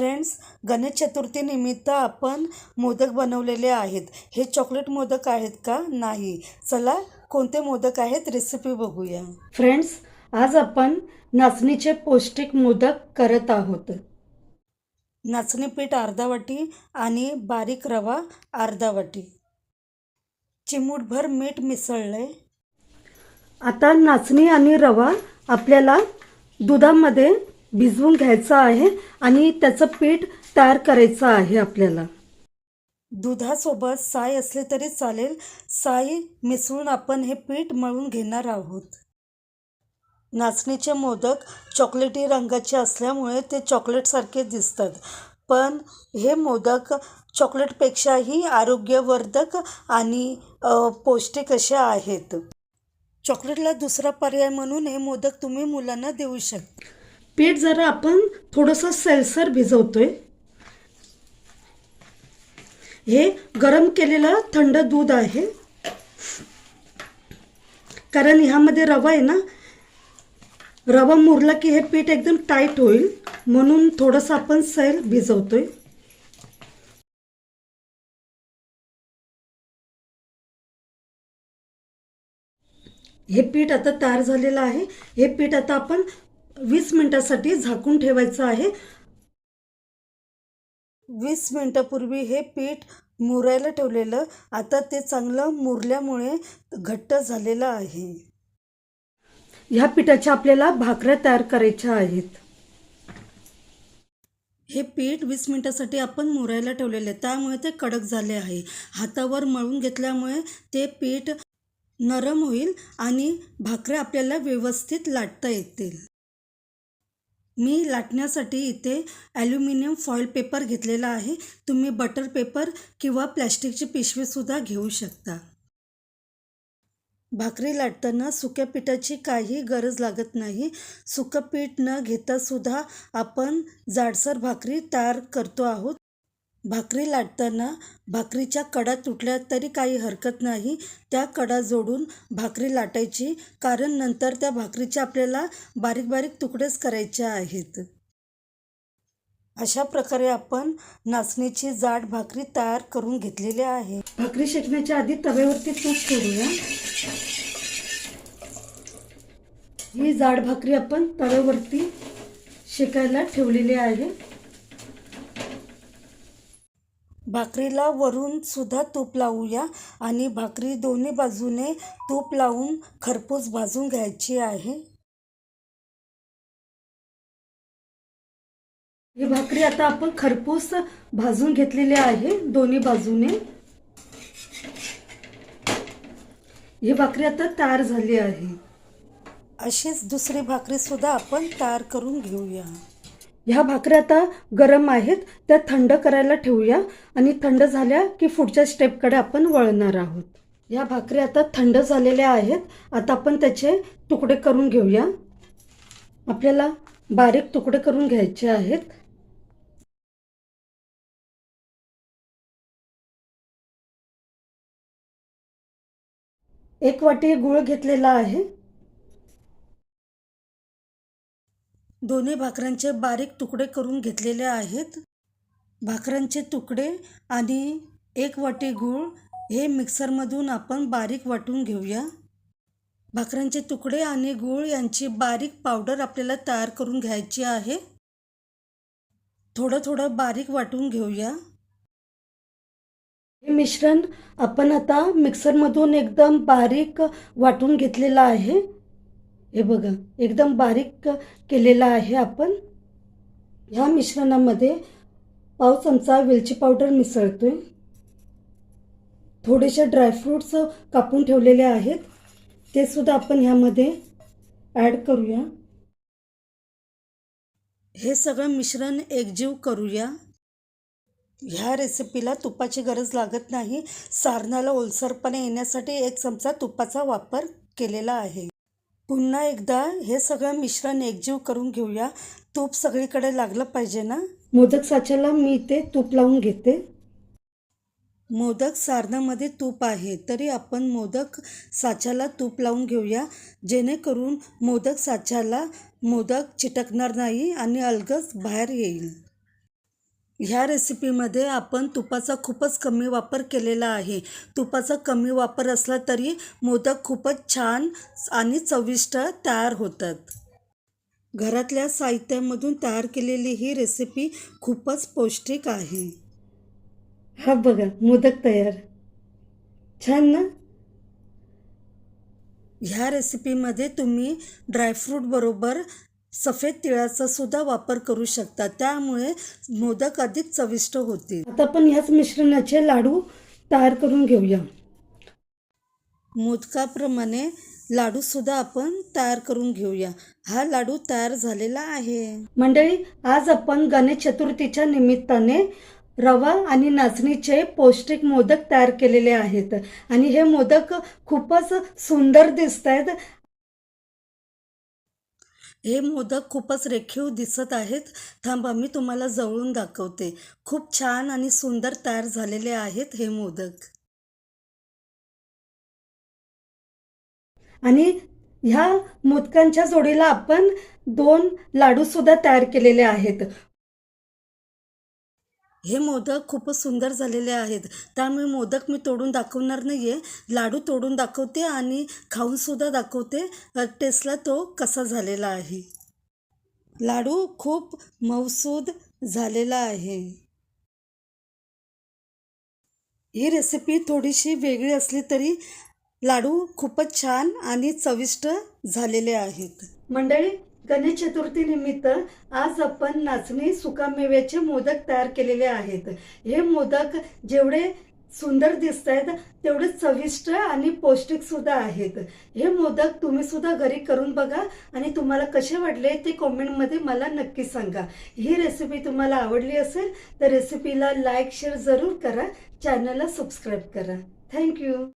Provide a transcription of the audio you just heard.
Friends Ganesh चतुर्थीनिमित्त आपण मोदक बनवलेले आहेत. हे चॉकलेट मोदक आहेत का? नाही. चला कोणते मोदक आहेत रेसिपी बघूया. फ्रेंड्स आज आपण नाचणीचे पौष्टिक मोदक करत आहोत. नाचणी पीठ अर्धा वाटी आणि बारीक रवा अर्धा वाटी. चिमूटभर मीठ मिसळले आता नाचणी आणि रवा आपल्याला दुधामध्ये भिजवून घ्यायचं आहे आणि त्याचं पीठ तयार करायचं आहे आपल्याला. दुधासोबत साय असले तरी चालेल. साय मिसळून आपण हे पीठ मळून घेणार आहोत. नाचणीचे मोदक चॉकलेटी रंगाचे असल्यामुळे ते चॉकलेटसारखे दिसतात. पण हे मोदक चॉकलेटपेक्षाही आरोग्यवर्धक आणि पौष्टिक असे आहेत. चॉकलेटला दुसरा पर्याय म्हणून हे मोदक तुम्ही मुलांना देऊ शकता. पीठ जरा आपण थोडंसं सैलसर भिजवतोय. हे गरम केलेलं थंड दूध आहे. कारण ह्यामध्ये रवा आहे ना रवा मुरला की हे पीठ एकदम टाईट होईल म्हणून थोडंसं आपण सैल भिजवतोय. हे पीठ आता तयार झालेलं आहे. हे पीठ आता आपण वीस मिनटासाठी झाकून ठेवायचं आहे. वीस मिनटापूर्वी हे पीठ मुरायला ठेवलेलं आता ते चांगलं मुरल्यामुळे घट्ट झालेलं आहे. ह्या पिठाच्या आपल्याला भाकऱ्या तयार करायच्या आहेत. हे पीठ वीस मिनटासाठी आपण मुरायला ठेवलेले त्यामुळे ते कडक झाले आहे. हातावर मळून घेतल्यामुळे ते पीठ नरम होईल आणि भाकऱ्या आपल्याला व्यवस्थित लाटता येतील. मी लाटण्यासाठी इथे ॲल्युमिनियम फॉईल पेपर घेतलेला आहे. तुम्ही बटर पेपर किंवा प्लॅस्टिकची पिशवीसुद्धा घेऊ शकता. भाकरी लाटताना सुक्या पिठाची काही गरज लागत नाही. सुकं पीठ न घेता सुद्धा आपण जाडसर भाकरी तयार करतो आहोत. भाकरी लाटताना भाकरीच्या कडा तुटल्या तरी काही हरकत नाही. त्या कडा जोडून भाकरी लाटायची कारण नंतर त्या भाकरीचे आपल्याला बारीक बारीक तुकडेच करायचे आहेत. अशा प्रकारे आपण नाचणीची जाड भाकरी तयार करून घेतलेली आहे. भाकरी शेकण्याच्या आधी तव्यावरती तूप सोडूया. ही जाड भाकरी आपण तव्यावरती शेकायला ठेवलेली आहे. भाकरीला वरून सुद्धा तूप लावूया आणि भाकरी दोन्ही बाजूने तूप लावून खरपूस भाजून घ्यायची आहे. ही भाकरी आता आपण खरपूस भाजून घेतलेली आहे दोन्ही बाजूने. ही भाकरी आता तयार झाली आहे. अशीच दुसरी भाकरी सुद्धा आपण तयार करून घेऊया. ह्या भाकऱ्या आता गरम आहेत त्या थंड करायला ठेवूया. आणि थंड झाल्या की पुढच्या स्टेपकडे आपण वळणार आहोत. ह्या भाकरी आता थंड झालेल्या आहेत. आता आपण त्याचे तुकडे करून घेऊया. आपल्याला बारीक तुकडे करून घ्यायचे आहेत. एक वाटी गुळ घेतलेला आहे. दोन्ही भाकऱ्यांचे बारीक तुकडे करून घेतलेले आहेत. भाकऱ्यांचे तुकडे आणि एक वाटी गूळ हे मिक्सरमधून आपण बारीक वाटून घेऊया. भाकऱ्यांचे तुकडे आणि गूळ यांची बारीक पावडर आपल्याला तयार करून घ्यायची आहे. थोडं थोडं बारीक वाटून घेऊया. हे मिश्रण आपण आता मिक्सरमधून एकदम बारीक वाटून घेतलेलं आहे. हे बघा एकदम बारीक केलेला आहे आपण. ह्या मिश्रणामध्ये पाव चमचा वेलची पावडर मिसळतोय. थोडेसे ड्रायफ्रूट्स कापून ठेवलेले आहेत. ते सुद्धा आपण ह्यामध्ये ॲड करूया. हे सगळं मिश्रण एकजीव करूया. ह्या रेसिपीला तुपाची गरज लागत नाही. सारणाला ओलसरपणे येण्यासाठी एक चमचा तुपाचा वापर केलेला आहे. पुन्हा एकदा हे सगळं मिश्रण एकजीव करून घेऊया. तूप सगळीकडे लागलं पाहिजे ना? मोदक साच्याला मी ते तूप लावून घेते. मोदक सारणामध्ये तूप आहे तरी आपण मोदक साच्याला तूप लावून घेऊया. जेणेकरून मोदक साच्याला मोदक चिटकणार नाही आणि अलगद बाहेर येईल. ह्या रेसिपीमध्ये आपण तुपाचा खूपच कमी वापर केलेला आहे. तुपाचा कमी वापर असला तरी मोदक खूपच छान आणि चविष्ट तयार होतात. घरातल्या साहित्यामधून तयार केलेली ही रेसिपी खूपच पौष्टिक आहे. हा बघा मोदक तयार. छान ना? ह्या रेसिपीमध्ये तुम्ही ड्रायफ्रूट बरोबर सफेद तिळाचा सुद्धा वापर करू शकता त्यामुळे मोदक अधिक चविष्ट होतील. आता आपण ह्याच मिश्रणाचे लाडू तयार करून घेऊया. मोदकाप्रमाणे लाडू सुद्धा आपण तयार करून घेऊया. हा लाडू तयार झालेला आहे. मंडळी आज आपण गणेश चतुर्थीच्या निमित्ताने रवा आणि नाचणीचे पौष्टिक मोदक तयार केलेले आहेत. आणि हे मोदक खूपच सुंदर दिसत आहेत हे मोदक खूपच रेखीव दिसत आहेत. थांबा मी तुम्हाला जवळून दाखवते. खूप छान आणि सुंदर तयार झालेले आहेत हे मोदक. आणि ह्या मोदकांच्या जोडीला आपण दोन लाडू सुद्धा तयार केलेले आहेत. हे मोदक खूपच सुंदर झालेले आहेत. त्यामुळे मोदक मी तोडून दाखवणार नाही आहे लाडू तोडून दाखवते आणि खाऊनसुद्धा दाखवते. टेस्टला तो कसा झालेला आहे? लाडू खूप मऊसूद झालेला आहे. ही रेसिपी थोडीशी वेगळी असली तरी लाडू खूपच छान आणि चविष्ट झालेले आहेत. मंडळी गणेश चतुर्थीनिमित्त आज आपण नाचणी सुकामेव्याचे मोदक तयार केलेले आहेत. हे मोदक जेवढे सुंदर दिसत आहेत तेवढे चविष्ट आणि पौष्टिक सुद्धा आहेत. हे मोदक तुम्ही सुद्धा घरी करून बघा आणि तुम्हाला कसे वाटले ते कॉमेंटमध्ये मला नक्की सांगा. ही रेसिपी तुम्हाला आवडली असेल तर रेसिपीला लाईक शेअर जरूर करा. चॅनलला सबस्क्राईब करा. थँक्यू